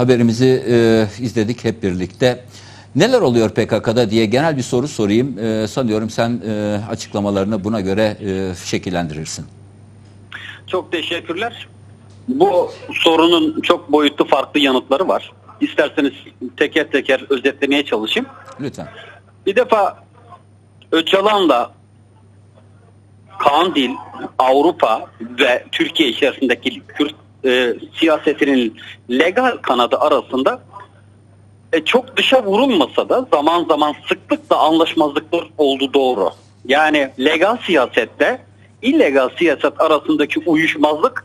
haberimizi e, izledik hep birlikte. Neler oluyor PKK'da diye genel bir soru sorayım. E, sanıyorum sen e, açıklamalarını buna göre e, şekillendirirsin. Çok teşekkürler. Bu sorunun çok boyutlu farklı yanıtları var. İsterseniz teker teker özetlemeye çalışayım. Lütfen. Bir defa Öcalan'la Kandil, Avrupa ve Türkiye içerisindeki Kürt e, siyasetinin legal kanadı arasında e, çok dışa vurulmasa da zaman zaman sıklıkla anlaşmazlıklar oldu doğru. Yani legal siyasette illegal siyaset arasındaki uyuşmazlık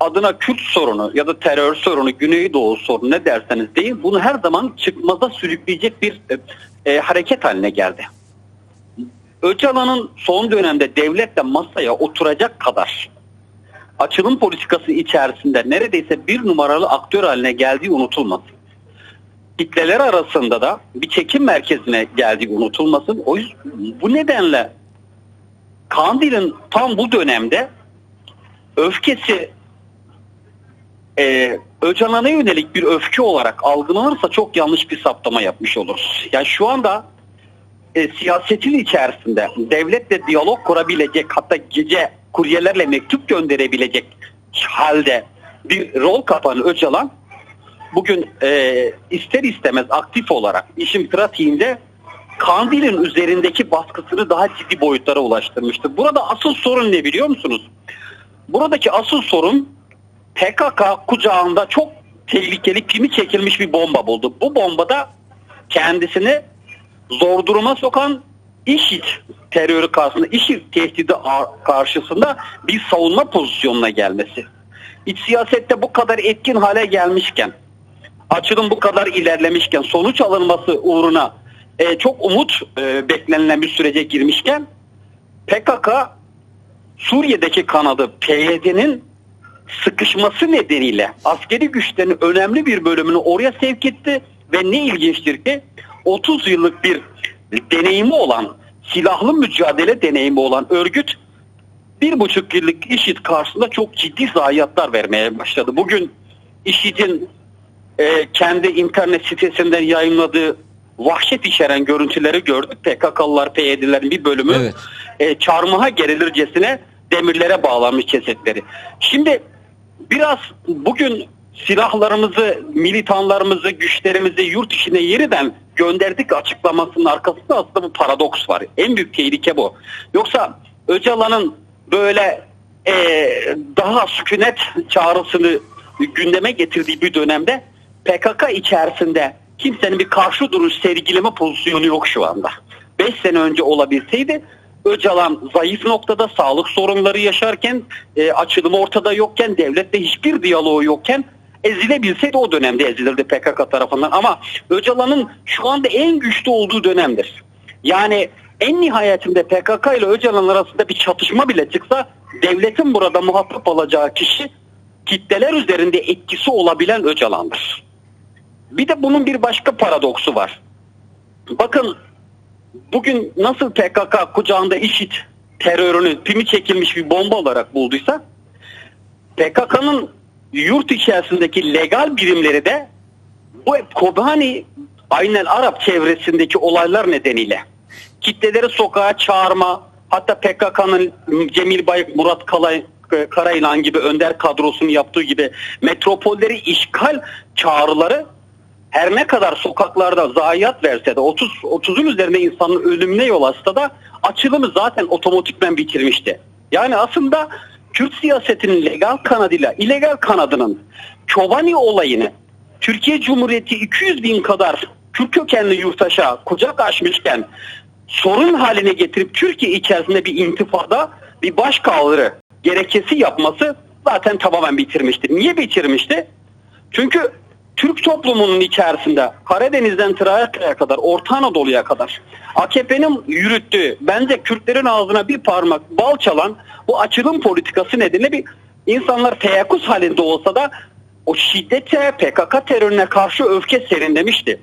adına Kürt sorunu ya da terör sorunu, Güneydoğu sorunu ne derseniz deyin bunu her zaman çıkmaza sürükleyecek bir e, e, hareket haline geldi. Öcalan'ın son dönemde devletle masaya oturacak kadar açılım politikası içerisinde neredeyse bir numaralı aktör haline geldiği unutulmasın. Kitleler arasında da bir çekim merkezine geldiği unutulmasın. O yüzden bu nedenle Kandil'in tam bu dönemde öfkesi e, Öcalan'a yönelik bir öfke olarak algılanırsa çok yanlış bir saptama yapmış oluruz. Yani şu anda e, siyasetin içerisinde devletle diyalog kurabilecek hatta gece kuryelerle mektup gönderebilecek halde bir rol kapan Öcalan bugün e, ister istemez aktif olarak işin pratiğinde Kandil'in üzerindeki baskısını daha ciddi boyutlara ulaştırmıştır. Burada asıl sorun ne biliyor musunuz? Buradaki asıl sorun PKK kucağında çok tehlikeli pimi çekilmiş bir bomba buldu. Bu bombada kendisini zor duruma sokan IŞİD terörü karşısında, IŞİD tehdidi karşısında bir savunma pozisyonuna gelmesi. İç siyasette bu kadar etkin hale gelmişken, açılım bu kadar ilerlemişken, sonuç alınması uğruna e, çok umut e, beklenilen bir sürece girmişken, PKK Suriye'deki kanadı PYD'nin sıkışması nedeniyle askeri güçlerin önemli bir bölümünü oraya sevk etti ve ne ilginçtir ki 30 yıllık bir deneyimi olan silahlı mücadele deneyimi olan örgüt bir buçuk yıllık IŞİD karşısında çok ciddi zayiatlar vermeye başladı. Bugün IŞİD'in e, kendi internet sitesinden yayınladığı vahşet içeren görüntüleri gördük. PKK'lılar, PYD'lerin bir bölümü Evet. e, çarmıha gerilircesine demirlere bağlanmış cesetleri. Şimdi biraz bugün silahlarımızı, militanlarımızı, güçlerimizi yurt içine yeniden gönderdik açıklamasının arkasında aslında bu paradoks var. En büyük tehlike bu. Yoksa Öcalan'ın böyle e, daha sükunet çağrısını gündeme getirdiği bir dönemde PKK içerisinde kimsenin bir karşı duruş sergileme pozisyonu yok şu anda. 5 sene önce olabilseydi Öcalan zayıf noktada sağlık sorunları yaşarken e, açılımı ortada yokken devletle hiçbir diyaloğu yokken ezilebilseydi o dönemde ezilirdi PKK tarafından ama Öcalan'ın şu anda en güçlü olduğu dönemdir. Yani en nihayetinde PKK ile Öcalan arasında bir çatışma bile çıksa devletin burada muhatap alacağı kişi kitleler üzerinde etkisi olabilen Öcalan'dır. Bir de bunun bir başka paradoksu var. Bakın bugün nasıl PKK kucağında IŞİD terörünü pimi çekilmiş bir bomba olarak bulduysa PKK'nın yurt içerisindeki legal birimleri de bu Kobani aynen Arap çevresindeki olaylar nedeniyle kitleleri sokağa çağırma hatta PKK'nın Cemil Bayık, Murat Kalay, Karayılan gibi önder kadrosunu yaptığı gibi metropolleri işgal çağrıları her ne kadar sokaklarda zayiat verse de 30 30'un üzerinde insanın ölümüne yol açsa da açılımı zaten otomatikmen bitirmişti. Yani aslında Kürt siyasetinin legal kanadıyla illegal kanadının Çobani olayını Türkiye Cumhuriyeti 200 bin kadar Kürt kökenli yurttaşa kucak açmışken sorun haline getirip Türkiye içerisinde bir intifada bir başkaldırı gerekçesi yapması zaten tamamen bitirmişti. Niye bitirmişti? Çünkü Türk toplumunun içerisinde Karadeniz'den Trakya'ya kadar, Orta Anadolu'ya kadar AKP'nin yürüttüğü bence Kürtlerin ağzına bir parmak bal çalan bu açılım politikası nedeniyle bir insanlar teyakkuz halinde olsa da o şiddete PKK terörüne karşı öfke serinlemişti.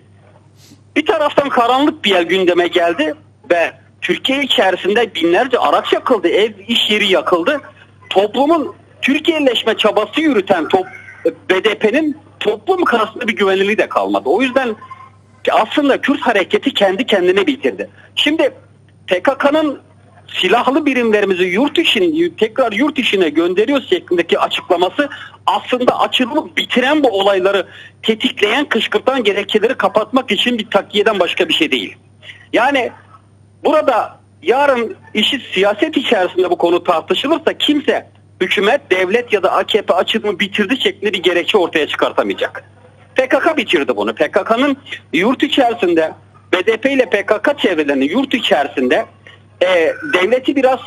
Bir taraftan karanlık bir yer gündeme geldi ve Türkiye içerisinde binlerce araç yakıldı, ev, iş yeri yakıldı. Toplumun Türkiye'leşme çabası yürüten top, BDP'nin toplum karşısında bir güvenilirliği de kalmadı. O yüzden aslında Kürt hareketi kendi kendine bitirdi. Şimdi PKK'nın silahlı birimlerimizi yurt için tekrar yurt içine gönderiyor şeklindeki açıklaması aslında açılımı bitiren bu olayları tetikleyen kışkırtan gerekçeleri kapatmak için bir takiyeden başka bir şey değil. Yani burada yarın işi siyaset içerisinde bu konu tartışılırsa kimse hükümet, devlet ya da AKP açılımı bitirdi şeklinde bir gerekçe ortaya çıkartamayacak. PKK bitirdi bunu. PKK'nın yurt içerisinde BDP ile PKK çevrelerinin yurt içerisinde e, devleti biraz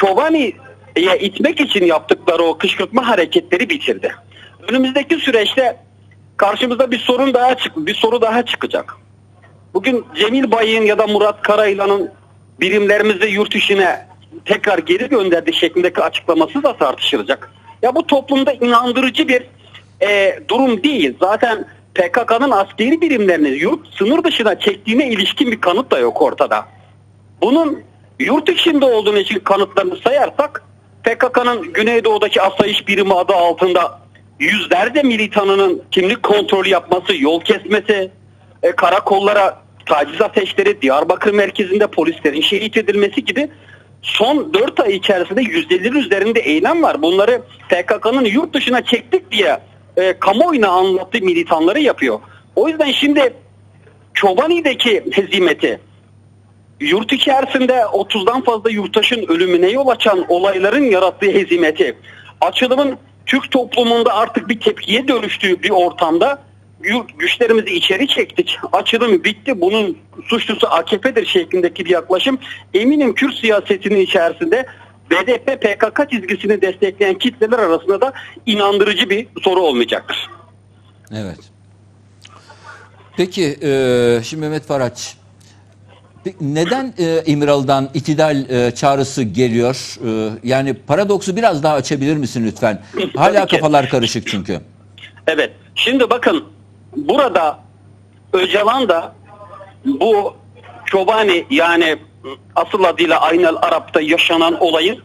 Kobani'ye itmek için yaptıkları o kışkırtma hareketleri bitirdi. Önümüzdeki süreçte karşımıza bir sorun daha çık bir soru daha çıkacak. Bugün Cemil Bayık'ın ya da Murat Karayılan'ın birimlerimizi yurt içine tekrar geri gönderdi şeklindeki açıklaması da tartışılacak. Ya bu toplumda inandırıcı bir e, durum değil. Zaten PKK'nın askeri birimlerini yurt sınır dışına çektiğine ilişkin bir kanıt da yok ortada. Bunun yurt içinde olduğunu için kanıtlarını sayarsak PKK'nın Güneydoğu'daki asayiş birimi adı altında yüzlerce militanının kimlik kontrolü yapması, yol kesmesi, e, karakollara taciz ateşleri, Diyarbakır merkezinde polislerin şehit edilmesi gibi son 4 ay içerisinde %50'nin üzerinde eylem var. Bunları PKK'nın yurt dışına çektik diye e, kamuoyuna anlattığı militanları yapıyor. O yüzden şimdi Çobani'deki hezimeti yurt içerisinde 30'dan fazla yurttaşın ölümüne yol açan olayların yarattığı hezimeti, açılımın Türk toplumunda artık bir tepkiye dönüştüğü bir ortamda güçlerimizi içeri çektik. Açılım bitti. Bunun suçlusu AKP'dir şeklindeki bir yaklaşım. Eminim Kürt siyasetinin içerisinde BDP PKK çizgisini destekleyen kitleler arasında da inandırıcı bir soru olmayacaktır. Evet. Peki e, şimdi Mehmet Faraç neden e, İmralı'dan itidal e, çağrısı geliyor? E, yani paradoksu biraz daha açabilir misin lütfen? Hala kafalar karışık çünkü. Evet. Şimdi bakın burada Öcalan da bu Çobani yani asıl adıyla Aynel Arap'ta yaşanan olayın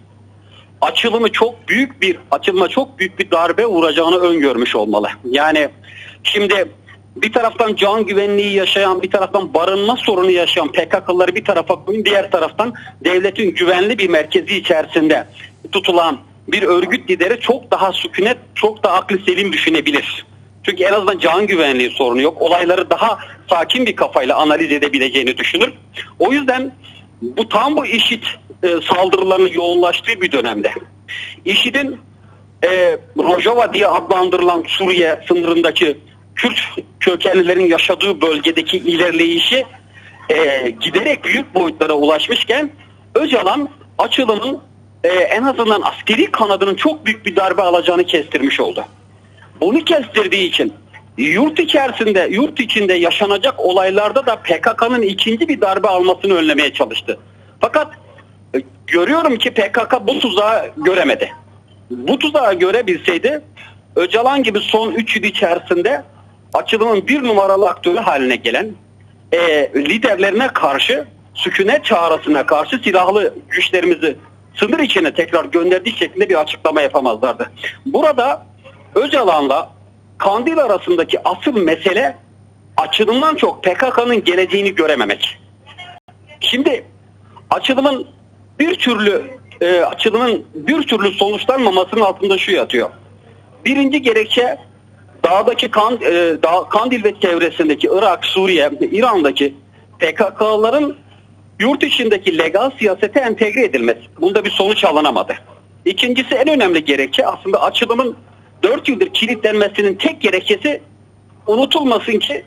açılımı çok büyük bir açılma çok büyük bir darbe uğrayacağını öngörmüş olmalı. Yani şimdi bir taraftan can güvenliği yaşayan, bir taraftan barınma sorunu yaşayan PKK'ları bir tarafa diğer taraftan devletin güvenli bir merkezi içerisinde tutulan bir örgüt lideri çok daha sükunet, çok daha aklı selim düşünebilir. Çünkü en azından can güvenliği sorunu yok. Olayları daha sakin bir kafayla analiz edebileceğini düşünür. O yüzden bu tam bu işit e, saldırılarının yoğunlaştığı bir dönemde. IŞİD'in e, Rojava diye adlandırılan Suriye sınırındaki Kürt kökenlilerin yaşadığı bölgedeki ilerleyişi e, giderek büyük boyutlara ulaşmışken Öcalan açılımın e, en azından askeri kanadının çok büyük bir darbe alacağını kestirmiş oldu. Bunu kestirdiği için yurt içerisinde, yurt içinde yaşanacak olaylarda da PKK'nın ikinci bir darbe almasını önlemeye çalıştı. Fakat e, görüyorum ki PKK bu tuzağı göremedi. Bu tuzağı görebilseydi Öcalan gibi son 3 yıl içerisinde açılımın bir numaralı aktörü haline gelen e, liderlerine karşı sükunet çağrısına karşı silahlı güçlerimizi sınır içine tekrar gönderdiği şeklinde bir açıklama yapamazlardı. Burada Öcalan'la Kandil arasındaki asıl mesele açılımdan çok PKK'nın geleceğini görememek. Şimdi açılımın bir türlü e, açılımın bir türlü sonuçlanmamasının altında şu yatıyor. Birinci gerekçe dağdaki kan, e, dağ, Kandil ve çevresindeki Irak, Suriye, İran'daki PKK'ların yurt içindeki legal siyasete entegre edilmesi. Bunda bir sonuç alınamadı. İkincisi en önemli gerekçe aslında açılımın 4 yıldır kilitlenmesinin tek gerekçesi unutulmasın ki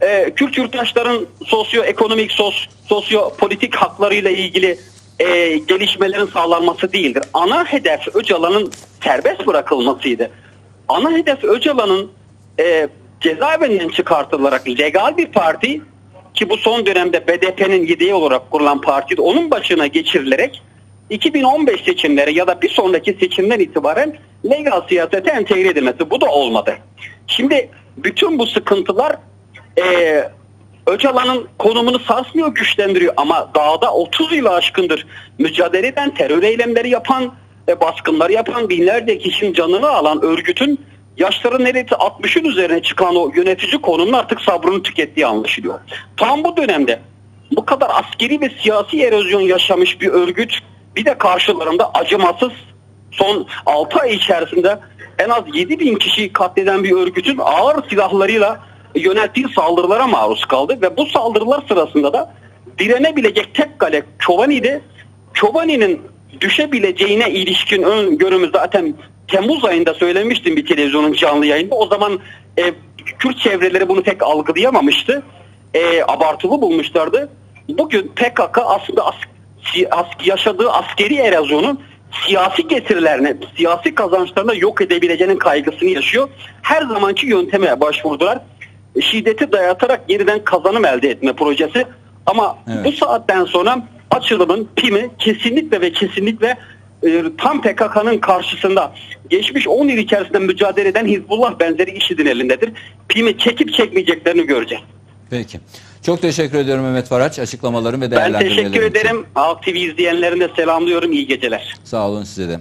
e, Kürt yurttaşların sosyoekonomik, sos, sosyopolitik haklarıyla ilgili e, gelişmelerin sağlanması değildir. Ana hedef Öcalan'ın serbest bırakılmasıydı. Ana hedef Öcalan'ın e, cezaevinden çıkartılarak legal bir parti ki bu son dönemde BDP'nin yedeği olarak kurulan parti onun başına geçirilerek 2015 seçimleri ya da bir sonraki seçimden itibaren legal siyasete entegre edilmesi. Bu da olmadı. Şimdi bütün bu sıkıntılar e, Öcalan'ın konumunu sarsmıyor, güçlendiriyor ama dağda 30 yılı aşkındır mücadele eden, terör eylemleri yapan, e, baskınları yapan, binlerce kişinin canını alan örgütün yaşların neredeyse 60'ın üzerine çıkan o yönetici konunun artık sabrını tükettiği anlaşılıyor. Tam bu dönemde bu kadar askeri ve siyasi erozyon yaşamış bir örgüt bir de karşılarında acımasız son 6 ay içerisinde en az 7 bin kişiyi katleden bir örgütün ağır silahlarıyla yönelttiği saldırılara maruz kaldı ve bu saldırılar sırasında da direnebilecek tek kale Çobani'de Çobani'nin düşebileceğine ilişkin öngörümüz zaten Temmuz ayında söylemiştim bir televizyonun canlı yayında. O zaman e, Kürt çevreleri bunu pek algılayamamıştı. E, abartılı bulmuşlardı. Bugün PKK aslında as, as- yaşadığı askeri erozyonun siyasi getirilerini, siyasi kazançlarını yok edebileceğinin kaygısını yaşıyor. Her zamanki yönteme başvurdular. E, Şiddeti dayatarak yeniden kazanım elde etme projesi. Ama Evet. bu saatten sonra açılımın pimi kesinlikle ve kesinlikle e, tam PKK'nın karşısında geçmiş 10 yıl içerisinde mücadele eden Hizbullah benzeri IŞİD'in elindedir. Pimi çekip çekmeyeceklerini göreceğiz. Peki. Çok teşekkür ediyorum Mehmet Faraç açıklamaların ve Ben değerlendirmelerin teşekkür için. ederim. Halk TV izleyenlerini de selamlıyorum. İyi geceler. Sağ olun size de.